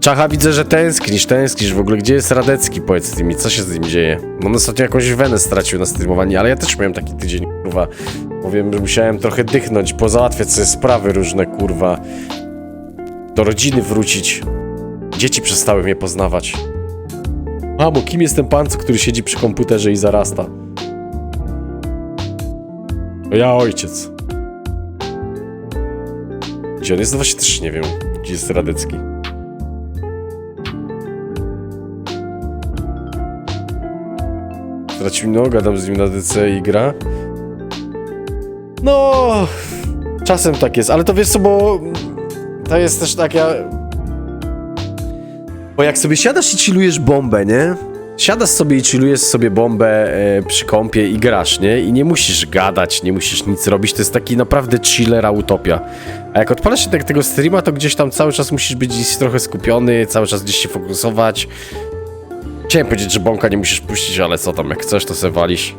Czacha, widzę, że tęsknisz, tęsknisz. W ogóle gdzie jest Radecki? Powiedz mi, co się z nim dzieje? On ostatnio jakąś wenę stracił na streamowaniu, ale ja też miałem taki tydzień, kurwa. Powiem, że musiałem trochę dychnąć, pozałatwiać sobie sprawy różne, kurwa. Do rodziny wrócić. Dzieci przestały mnie poznawać. Mamo, kim jest ten pan, który siedzi przy komputerze i zarasta? To ja ojciec. Gdzie on jest? No właśnie też nie wiem. Gdzie jest Radecki? Stracił no, gadam z nim na DC i gra. No, czasem tak jest, ale to wiesz co, bo to jest też tak, ja... Bo jak sobie siadasz i chillujesz bombę, nie? Siadasz sobie i chillujesz sobie bombę e, przy kąpie i grasz, nie? I nie musisz gadać, nie musisz nic robić, to jest taki naprawdę chillera utopia. A jak odpalasz się tak tego streama, to gdzieś tam cały czas musisz być gdzieś trochę skupiony, cały czas gdzieś się fokusować. Chciałem powiedzieć, że bąka nie musisz puścić, ale co tam, jak chcesz, to se walisz.